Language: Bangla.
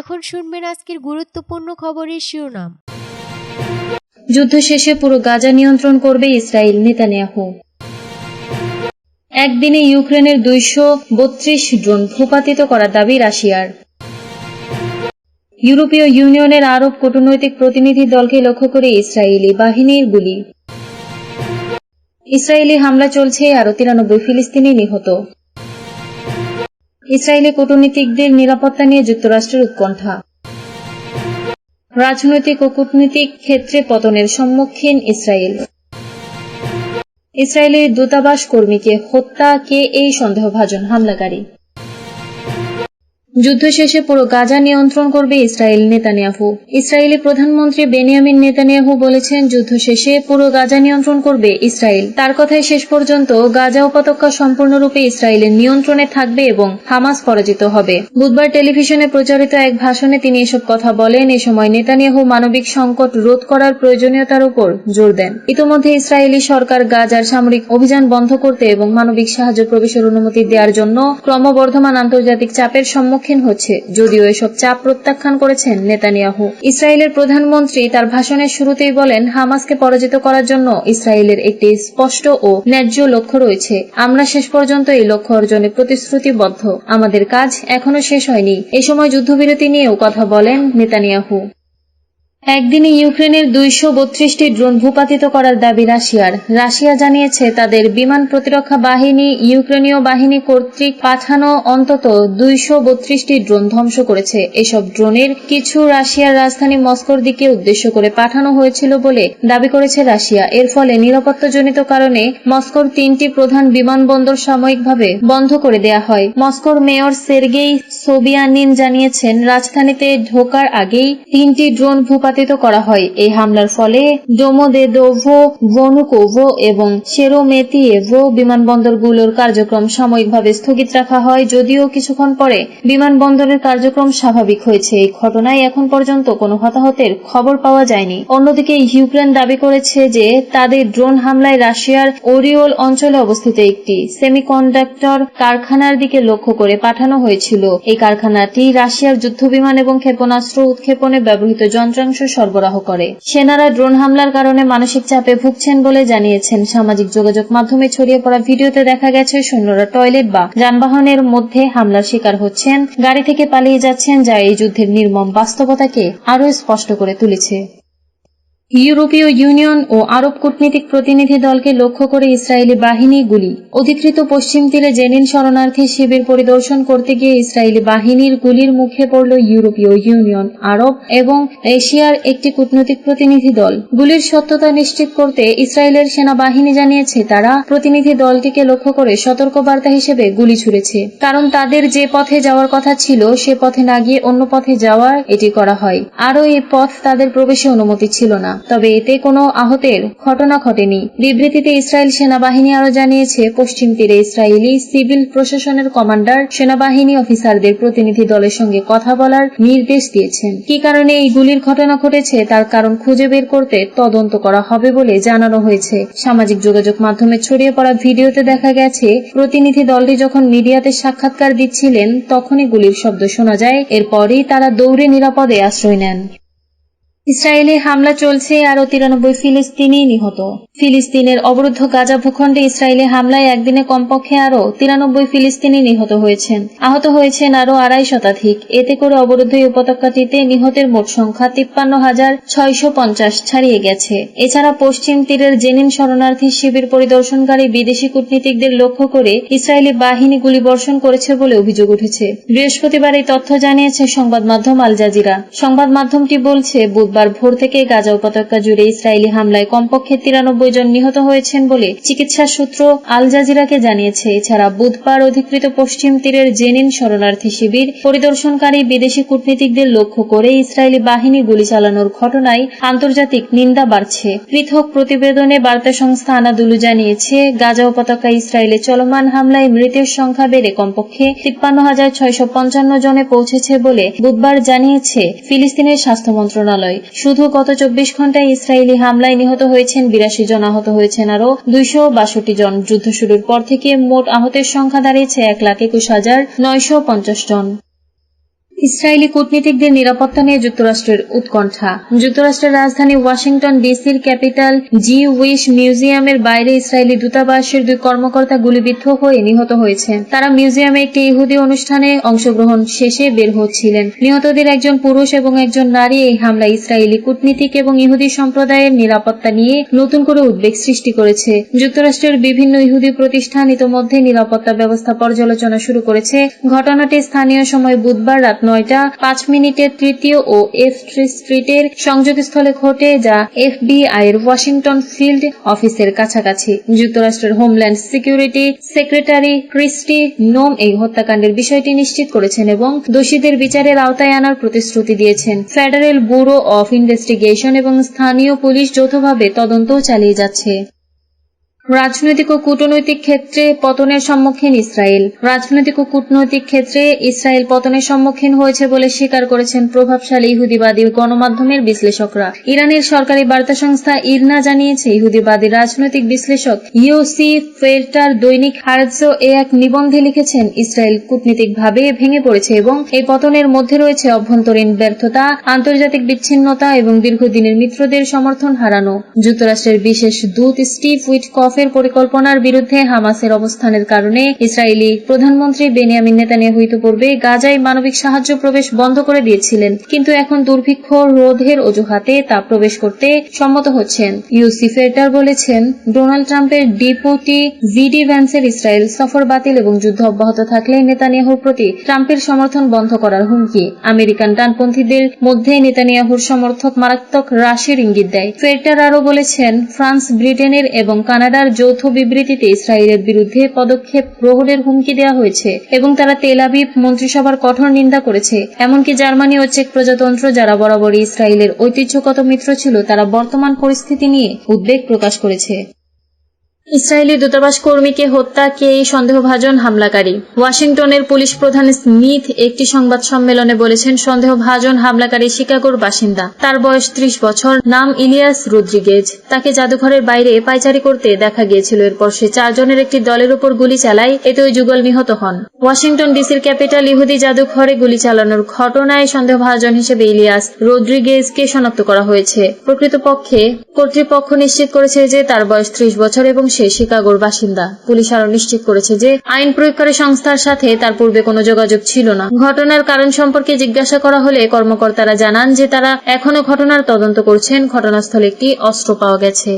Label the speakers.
Speaker 1: এখন শুনবেন আজকের গুরুত্বপূর্ণ খবরের শিরোনাম
Speaker 2: যুদ্ধ শেষে পুরো গাজা নিয়ন্ত্রণ করবে ইসরায়েল নেতানিয়াহু একদিনে ইউক্রেনের দুইশো বত্রিশ ড্রোন ভূপাতিত করার দাবি রাশিয়ার ইউরোপীয় ইউনিয়নের আরব কূটনৈতিক প্রতিনিধি দলকে লক্ষ্য করে ইসরায়েলি বাহিনীর গুলি ইসরায়েলি হামলা চলছে আরো তিরানব্বই ফিলিস্তিনি নিহত ইসরায়েলি কূটনীতিকদের নিরাপত্তা নিয়ে যুক্তরাষ্ট্রের উৎকণ্ঠা রাজনৈতিক ও কূটনৈতিক ক্ষেত্রে পতনের সম্মুখীন ইসরায়েল ইসরায়েলের দূতাবাস কর্মীকে হত্যা কে এই সন্দেহভাজন হামলাকারী যুদ্ধ শেষে পুরো গাজা নিয়ন্ত্রণ করবে ইসরায়েল নেতানিয়াহু ইসরায়েলি প্রধানমন্ত্রী বেনিয়ামিন নেতানিয়াহু বলেছেন যুদ্ধ শেষে পুরো গাজা নিয়ন্ত্রণ করবে ইসরায়েল তার কথায় শেষ পর্যন্ত গাজা উপত্যকা সম্পূর্ণরূপে ইসরায়েলের নিয়ন্ত্রণে থাকবে এবং হামাস পরাজিত হবে বুধবার টেলিভিশনে প্রচারিত এক ভাষণে তিনি এসব কথা বলেন এ সময় নেতানিয়াহু মানবিক সংকট রোধ করার প্রয়োজনীয়তার উপর জোর দেন ইতিমধ্যে ইসরায়েলি সরকার গাজার সামরিক অভিযান বন্ধ করতে এবং মানবিক সাহায্য প্রবেশের অনুমতি দেওয়ার জন্য ক্রমবর্ধমান আন্তর্জাতিক চাপের সম্মুখীন সম্মুখীন হচ্ছে যদিও এসব চাপ প্রত্যাখ্যান করেছেন নেতানিয়াহু ইসরায়েলের প্রধানমন্ত্রী তার ভাষণের শুরুতেই বলেন হামাসকে পরাজিত করার জন্য ইসরায়েলের একটি স্পষ্ট ও ন্যায্য লক্ষ্য রয়েছে আমরা শেষ পর্যন্ত এই লক্ষ্য অর্জনে প্রতিশ্রুতিবদ্ধ আমাদের কাজ এখনো শেষ হয়নি এ সময় যুদ্ধবিরতি নিয়েও কথা বলেন নেতানিয়াহু একদিনে ইউক্রেনের দুইশো বত্রিশটি ড্রোন ভূপাতিত করার দাবি রাশিয়ার রাশিয়া জানিয়েছে তাদের বিমান প্রতিরক্ষা বাহিনী ইউক্রেনীয় বাহিনী কর্তৃক পাঠানো অন্তত দুইশো বত্রিশটি ড্রোন ধ্বংস করেছে এসব ড্রোনের কিছু রাশিয়ার রাজধানী মস্কোর দিকে উদ্দেশ্য করে পাঠানো হয়েছিল বলে দাবি করেছে রাশিয়া এর ফলে নিরাপত্তাজনিত কারণে মস্কোর তিনটি প্রধান বিমানবন্দর সাময়িকভাবে বন্ধ করে দেয়া হয় মস্কোর মেয়র সের্গেই সোবিয়ানিন জানিয়েছেন রাজধানীতে ঢোকার আগেই তিনটি ড্রোন ভূপাত নির্যাতিত করা হয় এই হামলার ফলে ডোমোদেদোভো বনুকোভো এবং সেরোমেতিয়েভো বিমানবন্দরগুলোর কার্যক্রম সাময়িকভাবে স্থগিত রাখা হয় যদিও কিছুক্ষণ পরে বিমানবন্দরের কার্যক্রম স্বাভাবিক হয়েছে এই ঘটনায় এখন পর্যন্ত কোনো হতাহতের খবর পাওয়া যায়নি অন্যদিকে ইউক্রেন দাবি করেছে যে তাদের ড্রোন হামলায় রাশিয়ার ওরিওল অঞ্চলে অবস্থিত একটি সেমিকন্ডাক্টর কারখানার দিকে লক্ষ্য করে পাঠানো হয়েছিল এই কারখানাটি রাশিয়ার যুদ্ধ বিমান এবং ক্ষেপণাস্ত্র উৎক্ষেপণে ব্যবহৃত যন্ত্রাংশ মাংস সরবরাহ করে সেনারা ড্রোন হামলার কারণে মানসিক চাপে ভুগছেন বলে জানিয়েছেন সামাজিক যোগাযোগ মাধ্যমে ছড়িয়ে পড়া ভিডিওতে দেখা গেছে সৈন্যরা টয়লেট বা যানবাহনের মধ্যে হামলার শিকার হচ্ছেন গাড়ি থেকে পালিয়ে যাচ্ছেন যা এই যুদ্ধের নির্মম বাস্তবতাকে আরও স্পষ্ট করে তুলেছে ইউরোপীয় ইউনিয়ন ও আরব কূটনীতিক প্রতিনিধি দলকে লক্ষ্য করে ইসরায়েলি বাহিনী গুলি অধিকৃত পশ্চিম তীরে জেনিন শরণার্থী শিবির পরিদর্শন করতে গিয়ে ইসরায়েলি বাহিনীর গুলির মুখে পড়ল ইউরোপীয় ইউনিয়ন আরব এবং এশিয়ার একটি কূটনৈতিক প্রতিনিধি দল গুলির সত্যতা নিশ্চিত করতে ইসরায়েলের সেনাবাহিনী জানিয়েছে তারা প্রতিনিধি দলটিকে লক্ষ্য করে সতর্কবার্তা হিসেবে গুলি ছুড়েছে কারণ তাদের যে পথে যাওয়ার কথা ছিল সে পথে না গিয়ে অন্য পথে যাওয়ার এটি করা হয় আরও এই পথ তাদের প্রবেশে অনুমতি ছিল না তবে এতে কোনো আহতের ঘটনা ঘটেনি বিবৃতিতে ইসরায়েল সেনাবাহিনী আরও জানিয়েছে পশ্চিম তীরে ইসরায়েলি সিভিল প্রশাসনের কমান্ডার সেনাবাহিনী অফিসারদের প্রতিনিধি দলের সঙ্গে কথা বলার নির্দেশ দিয়েছেন কি কারণে এই গুলির ঘটনা ঘটেছে তার কারণ খুঁজে বের করতে তদন্ত করা হবে বলে জানানো হয়েছে সামাজিক যোগাযোগ মাধ্যমে ছড়িয়ে পড়া ভিডিওতে দেখা গেছে প্রতিনিধি দলটি যখন মিডিয়াতে সাক্ষাৎকার দিচ্ছিলেন তখনই গুলির শব্দ শোনা যায় এরপরই তারা দৌড়ে নিরাপদে আশ্রয় নেন ইসরায়েলি হামলা চলছে আরও তিরানব্বই ফিলিস্তিনি নিহত ফিলিস্তিনের অবরুদ্ধ গাজা ভূখণ্ডে ইসরায়েলি হামলায় একদিনে কমপক্ষে আরও তিরানব্বই ফিলিস্তিনি নিহত হয়েছেন আহত হয়েছেন আরও আড়াই শতাধিক এতে করে অবরুদ্ধ উপত্যকাটিতে নিহতের মোট সংখ্যা তিপ্পান্ন হাজার ছয়শ পঞ্চাশ ছাড়িয়ে গেছে এছাড়া পশ্চিম তীরের জেনিন শরণার্থী শিবির পরিদর্শনকারী বিদেশি কূটনীতিকদের লক্ষ্য করে ইসরায়েলি বাহিনী গুলিবর্ষণ করেছে বলে অভিযোগ উঠেছে বৃহস্পতিবার এই তথ্য জানিয়েছে সংবাদ মাধ্যম আল জাজিরা সংবাদ মাধ্যমটি বলছে বুধবার বুধবার ভোর থেকে গাজা উপত্যকা জুড়ে ইসরায়েলি হামলায় কমপক্ষে তিরানব্বই জন নিহত হয়েছেন বলে চিকিৎসা সূত্র আল জাজিরাকে জানিয়েছে এছাড়া বুধবার অধিকৃত পশ্চিম তীরের জেনিন শরণার্থী শিবির পরিদর্শনকারী বিদেশি কূটনীতিকদের লক্ষ্য করে ইসরায়েলি বাহিনী গুলি চালানোর ঘটনায় আন্তর্জাতিক নিন্দা বাড়ছে পৃথক প্রতিবেদনে বার্তা সংস্থা আনাদুলু জানিয়েছে গাজা উপত্যকা ইসরায়েলে চলমান হামলায় মৃতের সংখ্যা বেড়ে কমপক্ষে তিপ্পান্ন হাজার ছয়শ পঞ্চান্ন জনে পৌঁছেছে বলে বুধবার জানিয়েছে ফিলিস্তিনের স্বাস্থ্য মন্ত্রণালয় শুধু গত চব্বিশ ঘন্টায় ইসরায়েলি হামলায় নিহত হয়েছেন বিরাশি জন আহত হয়েছেন আরও দুইশো বাষট্টি জন যুদ্ধ শুরুর পর থেকে মোট আহতের সংখ্যা দাঁড়িয়েছে এক লাখ একুশ হাজার নয়শো পঞ্চাশ জন ইসরায়েলি কূটনীতিকদের নিরাপত্তা নিয়ে যুক্তরাষ্ট্রের উৎকণ্ঠা যুক্তরাষ্ট্রের রাজধানী ওয়াশিংটন ডিসির ক্যাপিটাল জি উইশ মিউজিয়ামের বাইরে ইসরায়েলি দূতাবাসের দুই কর্মকর্তা গুলিবিদ্ধ হয়ে নিহত হয়েছে তারা মিউজিয়ামে একটি ইহুদি অনুষ্ঠানে অংশগ্রহণ শেষে বের হচ্ছিলেন নিহতদের একজন পুরুষ এবং একজন নারী এই হামলা ইসরায়েলি কূটনীতিক এবং ইহুদি সম্প্রদায়ের নিরাপত্তা নিয়ে নতুন করে উদ্বেগ সৃষ্টি করেছে যুক্তরাষ্ট্রের বিভিন্ন ইহুদি প্রতিষ্ঠান ইতোমধ্যে নিরাপত্তা ব্যবস্থা পর্যালোচনা শুরু করেছে ঘটনাটি স্থানীয় সময় বুধবার রাত নয়টা পাঁচ মিনিটে তৃতীয় ও এফ স্ট্রিটের সংযোগস্থলে ঘটে যা এফবিআই এর ওয়াশিংটন ফিল্ড অফিসের কাছাকাছি যুক্তরাষ্ট্রের হোমল্যান্ড সিকিউরিটি সেক্রেটারি ক্রিস্টি নোম এই হত্যাকাণ্ডের বিষয়টি নিশ্চিত করেছেন এবং দোষীদের বিচারের আওতায় আনার প্রতিশ্রুতি দিয়েছেন ফেডারেল ব্যুরো অফ ইনভেস্টিগেশন এবং স্থানীয় পুলিশ যৌথভাবে তদন্ত চালিয়ে যাচ্ছে রাজনৈতিক ও কূটনৈতিক ক্ষেত্রে পতনের সম্মুখীন ইসরায়েল রাজনৈতিক ও কূটনৈতিক ক্ষেত্রে ইসরায়েল পতনের সম্মুখীন হয়েছে বলে স্বীকার করেছেন প্রভাবশালী ইহুদিবাদী গণমাধ্যমের বিশ্লেষকরা ইরানের সরকারি বার্তা সংস্থা ইরনা জানিয়েছে ইহুদিবাদী রাজনৈতিক বিশ্লেষক ইউসি ফেরটার দৈনিক হারজো এ এক নিবন্ধে লিখেছেন ইসরায়েল কূটনীতিকভাবে ভেঙে পড়েছে এবং এই পতনের মধ্যে রয়েছে অভ্যন্তরীণ ব্যর্থতা আন্তর্জাতিক বিচ্ছিন্নতা এবং দীর্ঘদিনের মিত্রদের সমর্থন হারানো যুক্তরাষ্ট্রের বিশেষ দূত স্টিভ উইটকফ হামাসের পরিকল্পনার বিরুদ্ধে হামাসের অবস্থানের কারণে ইসরায়েলি প্রধানমন্ত্রী বেনিয়ামিন নেতানিয়াহু ইতিপূর্বে গাজায় মানবিক সাহায্য প্রবেশ বন্ধ করে দিয়েছিলেন কিন্তু এখন দুর্ভিক্ষ রোধের অজুহাতে তা প্রবেশ করতে সম্মত হচ্ছেন ইউসি ফেল্টার বলেছেন ডোনাল্ড ট্রাম্পের ডিপুটি জিডি ভ্যান্সের ইসরায়েল সফর বাতিল এবং যুদ্ধ অব্যাহত থাকলে নেতানিয়াহুর প্রতি ট্রাম্পের সমর্থন বন্ধ করার হুমকি আমেরিকান ডানপন্থীদের মধ্যে নেতানিয়াহুর সমর্থক মারাত্মক রাশির ইঙ্গিত দেয় ফেল্টার আরও বলেছেন ফ্রান্স ব্রিটেনের এবং কানাডার হামার যৌথ বিবৃতিতে ইসরায়েলের বিরুদ্ধে পদক্ষেপ গ্রহণের হুমকি দেওয়া হয়েছে এবং তারা তেল আবিব মন্ত্রিসভার কঠোর নিন্দা করেছে এমনকি জার্মানি ও চেক প্রজাতন্ত্র যারা বরাবরই ইসরায়েলের ঐতিহ্যগত মিত্র ছিল তারা বর্তমান পরিস্থিতি নিয়ে উদ্বেগ প্রকাশ করেছে ইসরায়েলি দূতাবাস কর্মীকে হত্যা কে এই সন্দেহভাজন হামলাকারী ওয়াশিংটনের পুলিশ প্রধান স্মিথ একটি সংবাদ সম্মেলনে বলেছেন সন্দেহভাজন হামলাকারী শিকাগোর বাসিন্দা তার বয়স ত্রিশ বছর নাম ইলিয়াস রুদ্রিগেজ তাকে জাদুঘরের বাইরে পাইচারি করতে দেখা গিয়েছিল এরপর সে চারজনের একটি দলের উপর গুলি চালায় এতে ওই যুগল নিহত হন ওয়াশিংটন ডিসির ক্যাপিটাল ইহুদি জাদুঘরে গুলি চালানোর ঘটনায় সন্দেহভাজন হিসেবে ইলিয়াস রোদ্রিগেজকে শনাক্ত করা হয়েছে প্রকৃতপক্ষে কর্তৃপক্ষ নিশ্চিত করেছে যে তার বয়স ত্রিশ বছর এবং সে শিকাগোর বাসিন্দা পুলিশ আরো নিশ্চিত করেছে যে আইন প্রয়োগকারী সংস্থার সাথে তার পূর্বে কোনো যোগাযোগ ছিল না ঘটনার কারণ সম্পর্কে জিজ্ঞাসা করা হলে কর্মকর্তারা জানান যে তারা এখনো ঘটনার তদন্ত করছেন ঘটনাস্থলে একটি অস্ত্র পাওয়া গেছে